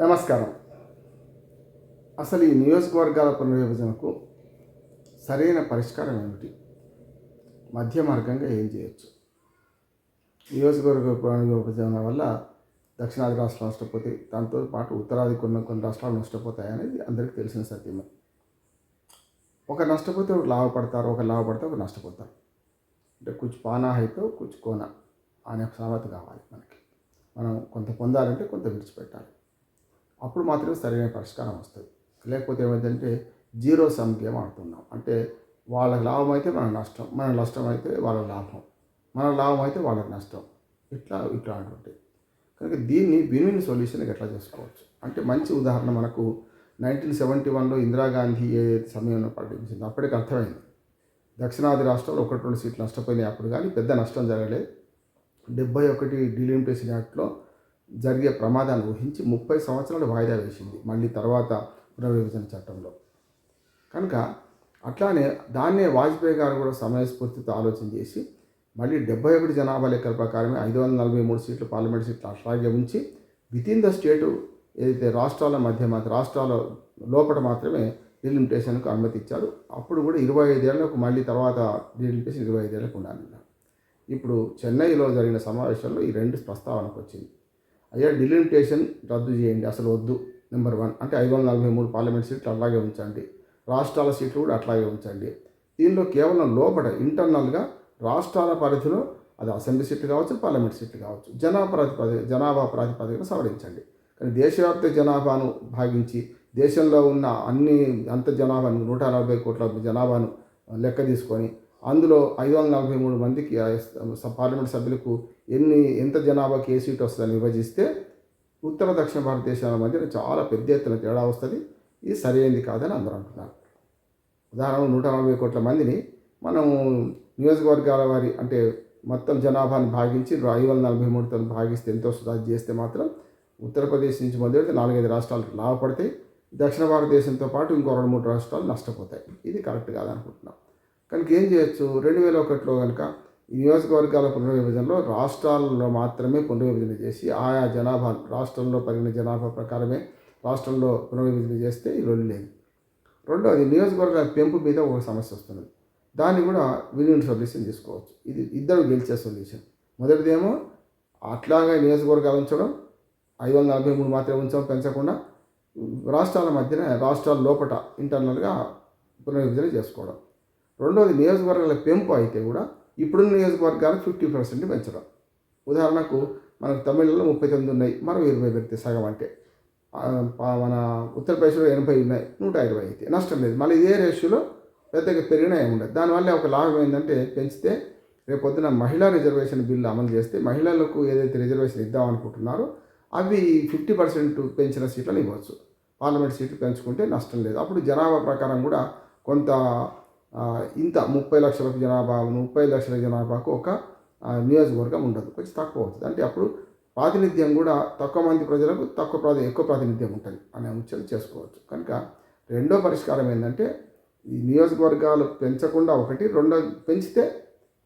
నమస్కారం. అసలు ఈ నియోజకవర్గాల పునర్విభజనకు సరైన పరిష్కారం ఏమిటి? మధ్య మార్గంగా ఏం చేయొచ్చు? నియోజకవర్గ పునర్విభజన వల్ల దక్షిణాది రాష్ట్రాలు నష్టపోతాయి దాంతో పాటు ఉత్తరాది కొన్ని కొన్ని రాష్ట్రాలు నష్టపోతాయి అనేది అందరికీ తెలిసిన సత్యమే. ఒక నష్టపోతే ఒక లాభపడతారు ఒక లాభపడితే ఒక నష్టపోతారు. అంటే కుచ్ పానా అయితే కుచ్ కోన అనే సామెత కావాలి మనకి. మనం కొంత పొందాలంటే కొంత విడిచిపెట్టాలి. అప్పుడు మాత్రమే సరైన పరిష్కారం వస్తుంది. లేకపోతే ఏమైందంటే జీరో సమ్ గేమ్ ఆడుతున్నాం. అంటే వాళ్ళకి లాభం అయితే మన నష్టం మన నష్టం అయితే వాళ్ళ లాభం మన లాభం అయితే వాళ్ళకి నష్టం. ఇట్లా ఇట్లా అంటుంటాయి కనుక దీన్ని విన్ సొల్యూషన్ ఎట్లా చేసుకోవచ్చు? అంటే మంచి ఉదాహరణ మనకు నైన్టీన్ సెవెంటీ వన్లో ఇందిరాగాంధీ ఏ సమయంలో ప్రకటించింది అప్పటికి అర్థమైంది. దక్షిణాది రాష్ట్రంలో ఒకటి రెండు సీట్లు నష్టపోయినాయి అప్పుడు కానీ పెద్ద నష్టం జరగలేదు. డెబ్బై ఒకటి డిలిమిటేషన్ యాక్ట్లో జరిగే ప్రమాదాన్ని ఊహించి ముప్పై సంవత్సరాలు వాయిదా వేసింది. మళ్ళీ తర్వాత పునర్విభజన చట్టంలో. కనుక అట్లానే దాన్నే వాజ్పేయి గారు కూడా సమయస్ఫూర్తితో ఆలోచన చేసి మళ్ళీ డెబ్బై ఒకటి జనాభా లెక్కల ప్రకారమే ఐదు వందల నలభై మూడు సీట్లు పార్లమెంట్ సీట్లు అట్లాగే ఉంచి వితిన్ ద స్టేటు ఏదైతే రాష్ట్రాల మధ్య మాత్రం రాష్ట్రాల లోపల మాత్రమే డిలిమిటేషన్కు అనుమతి ఇచ్చారు. అప్పుడు కూడా ఇరవై ఐదేళ్ళకు మళ్ళీ తర్వాత డిలిమిటేషన్ ఇరవై ఐదేళ్ళకు ఉండాలన్నారు ఇప్పుడు చెన్నైలో జరిగిన సమావేశంలో ఈ రెండు ప్రస్తావనకు వచ్చింది. అదే డిలిమిటేషన్ రద్దు చేయండి అసలు వద్దు. నెంబర్ వన్ అంటే ఐదు వందల నలభై మూడు పార్లమెంట్ సీట్లు అలాగే ఉంచండి. రాష్ట్రాల సీట్లు కూడా అట్లాగే ఉంచండి. దీనిలో కేవలం లోపల ఇంటర్నల్గా రాష్ట్రాల పరిధిలో అది అసెంబ్లీ సీట్లు కావచ్చు పార్లమెంట్ సీట్లు కావచ్చు. జనాభా ప్రాతిపదిక జనాభా ప్రాతిపదికన సవరించండి. కానీ దేశవ్యాప్త జనాభాను భాగించి దేశంలో ఉన్న అన్ని అంత జనాభాను నూట నలభై కోట్ల జనాభాను లెక్క తీసుకొని అందులో ఐదు వందల నలభై మూడు మందికి స- పార్లమెంట్ సభ్యులకు ఎన్ని ఎంత జనాభాకి ఏ సీట్ వస్తుందని విభజిస్తే ఉత్తర దక్షిణ భారతదేశాల మధ్య చాలా పెద్ద ఎత్తున తేడా వస్తుంది. ఇది సరైనది కాదని అందరూ అంటున్నారు. ఉదాహరణ నూట నలభై కోట్ల మందిని మనము నియోజకవర్గాల వారి అంటే మొత్తం జనాభాని భాగించి ఐదు వందల నలభై మూడుతో భాగిస్తే ఎంత వస్తుందో అది చేస్తే మాత్రం ఉత్తరప్రదేశ్ నుంచి మొదలెడితే నాలుగైదు రాష్ట్రాలు లాభపడతాయి. దక్షిణ భారతదేశంతో పాటు ఇంకో రెండు మూడు రాష్ట్రాలు నష్టపోతాయి. ఇది కరెక్ట్ కాదనుకుంటున్నాం. కనుక ఏం చేయొచ్చు? రెండు వేల ఒకటిలో కనుక ఈ నియోజకవర్గాల పునర్విభజనలో రాష్ట్రాల్లో మాత్రమే పునర్విభజన చేసి ఆయా జనాభా రాష్ట్రంలో పరిగిన జనాభా ప్రకారమే రాష్ట్రంలో పునర్విభజన చేస్తే ఈ రెండు లేదు. రెండవది నియోజకవర్గాల పెంపు మీద ఒక సమస్య వస్తున్నది దాన్ని కూడా విలీన సొల్యూషన్ తీసుకోవచ్చు. ఇది ఇద్దరు గెలిచే సొల్యూషన్. మొదటిదేమో అట్లాగే నియోజకవర్గాలు ఉంచడం ఐదు వందల నలభై మూడు మాత్రమే ఉంచడం పెంచకుండా రాష్ట్రాల మధ్యన రాష్ట్రాల లోపట ఇంటర్నల్గా పునర్విభజన చేసుకోవడం. రెండోది నియోజకవర్గాల పెంపు అయితే కూడా ఇప్పుడున్న నియోజకవర్గాలకు ఫిఫ్టీ పర్సెంట్ పెంచడం. ఉదాహరణకు మనకు తమిళలో ముప్పై తొమ్మిది ఉన్నాయి మరో ఇరవై పెడితే సగం అంటే. మన ఉత్తరప్రదేశ్లో ఎనభై ఉన్నాయి నూట ఇరవై అయితే. నష్టం లేదు. మళ్ళీ ఇదే రేషియోలో పెద్దగా పెరిగినా ఏముండదు. దానివల్ల ఒక లాభం ఏంటంటే పెంచితే రేపు పొద్దున మహిళా రిజర్వేషన్ బిల్లు అమలు చేస్తే మహిళలకు ఏదైతే రిజర్వేషన్ ఇద్దామనుకుంటున్నారో అవి ఫిఫ్టీ పర్సెంట్ పెంచిన సీట్లను ఇవ్వచ్చు. పార్లమెంట్ సీట్లు పెంచుకుంటే నష్టం లేదు. అప్పుడు జనాభా ప్రకారం కూడా కొంత ఇంత ముప్పై లక్షల జనాభా ముప్పై లక్షల జనాభాకు ఒక నియోజకవర్గం ఉండదు. కొంచెం తక్కువ అవుతుంది అంటే అప్పుడు ప్రాతినిధ్యం కూడా తక్కువ మంది ప్రజలకు తక్కువ ప్రాతి ఎక్కువ ప్రాతినిధ్యం ఉంటుంది అనే అంశాలు చేసుకోవచ్చు. కనుక రెండో పరిష్కారం ఏంటంటే ఈ నియోజకవర్గాలు పెంచకుండా ఒకటి రెండో పెంచితే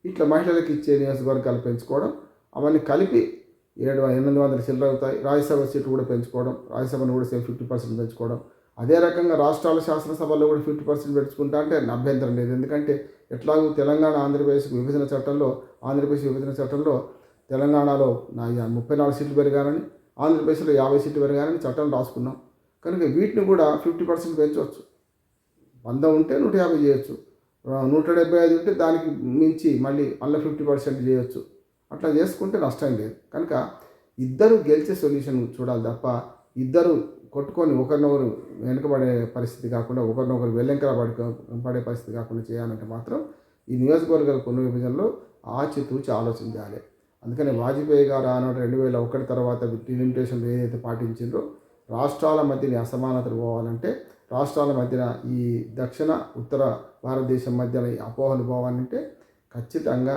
ఇట్లా మహిళలకు ఇచ్చే నియోజకవర్గాలు పెంచుకోవడం అవన్నీ కలిపి ఏడు ఎనిమిది వందల చిల్లర అవుతాయి. రాజ్యసభ సీట్లు కూడా పెంచుకోవడం రాజ్యసభను కూడా సేమ్ ఫిఫ్టీ పర్సెంట్ పెంచుకోవడం అదే రకంగా రాష్ట్రాల శాసనసభల్లో కూడా ఫిఫ్టీ పర్సెంట్ పెట్టుకుంటా అంటే అభ్యంతరం లేదు. ఎందుకంటే ఎట్లాగూ తెలంగాణ ఆంధ్రప్రదేశ్ విభజన చట్టంలో ఆంధ్రప్రదేశ్ విభజన చట్టంలో తెలంగాణలో నా ముప్పై నాలుగు సీట్లు పెరిగానని ఆంధ్రప్రదేశ్లో యాభై సీట్లు పెరిగానని చట్టం రాసుకున్నాం. కనుక వీటిని కూడా ఫిఫ్టీ పర్సెంట్ పెంచవచ్చు. వంద ఉంటే నూట యాభై చేయొచ్చు. నూట డెబ్బై ఐదు ఉంటే దానికి మించి మళ్ళీ మళ్ళీ ఫిఫ్టీ పర్సెంట్ చేయొచ్చు. అట్లా చేసుకుంటే నష్టం లేదు. కనుక ఇద్దరు గెలిచే సొల్యూషన్ చూడాలి తప్ప ఇద్దరు కొట్టుకొని ఒకరినొకరు వెనుకబడే పరిస్థితి కాకుండా ఒకరినొకరు వెల్లెంకల పడి పడే పరిస్థితి కాకుండా చేయాలంటే మాత్రం ఈ నియోజకవర్గాల పునర్విభజనలో ఆచితూచి ఆలోచించాలి. అందుకని వాజ్పేయి గారు ఆనాడు రెండు వేల ఒకటి తర్వాత లిమిటేషన్లు ఏదైతే పాటించిందో రాష్ట్రాల మధ్యన అసమానతలు పోవాలంటే రాష్ట్రాల మధ్యన ఈ దక్షిణ ఉత్తర భారతదేశం మధ్యన ఈ అపోహలు పోవాలంటే ఖచ్చితంగా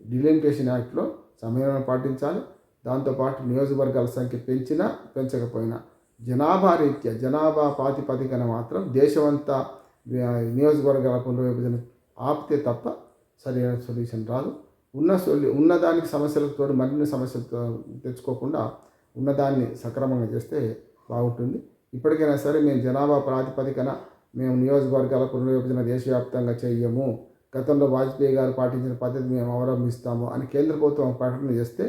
డిలిమిటేషన్ యాక్ట్లో సమయం పాటించాలి. దాంతోపాటు నియోజకవర్గాల సంఖ్య పెంచినా పెంచకపోయినా జనాభా రీత్యా జనాభా ప్రాతిపదికన మాత్రం దేశమంతా నియోజకవర్గాల పునర్విభజన ఆపితే తప్ప సరైన సొల్యూషన్ రాదు. ఉన్న సొల్యూ ఉన్నదానికి సమస్యలతో మరిన్ని సమస్యలతో తెచ్చుకోకుండా ఉన్నదాన్ని సక్రమంగా చేస్తే బాగుంటుంది. ఇప్పటికైనా సరే మేము జనాభా ప్రాతిపదికన మేము నియోజకవర్గాల పునర్విభజన దేశవ్యాప్తంగా చేయము. గతంలో వాజ్పేయి గారు పాటించిన పద్ధతి మేము అవలంబిస్తాము అని కేంద్ర ప్రభుత్వం ప్రకటన చేస్తే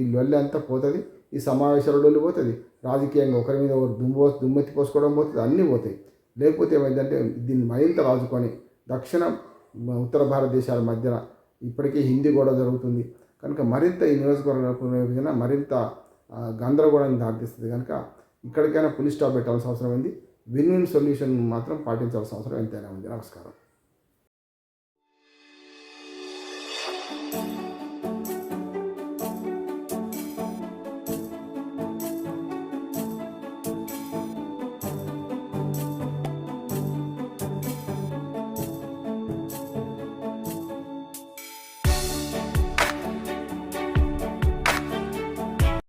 ఈ లొల్లి అంతా పోతుంది ఈ సమావేశాల లొల్లి పోతుంది రాజకీయంగా ఒకరి మీద ఒకరు దుమ్ము దుమ్మెత్తి పోసుకోవడం పోతుంది అన్నీ పోతాయి. లేకపోతే ఏమైందంటే దీన్ని మరింత రాజుకొని దక్షిణ ఉత్తర భారతదేశాల మధ్యన ఇప్పటికీ హిందీ గొడవ జరుగుతుంది. కనుక మరింత ఈ నియోజకవర్గం పునర్విభజన మరింత ఆ, గందరగోళానికి దారితీస్తుంది. కనుక ఇక్కడికైనా పులి స్టాప్ పెట్టాల్సిన అవసరం ఉంది. విన్ విన్ సొల్యూషన్ మాత్రం పాటించాల్సిన అవసరం ఎంతైనా ఉంది. నమస్కారం.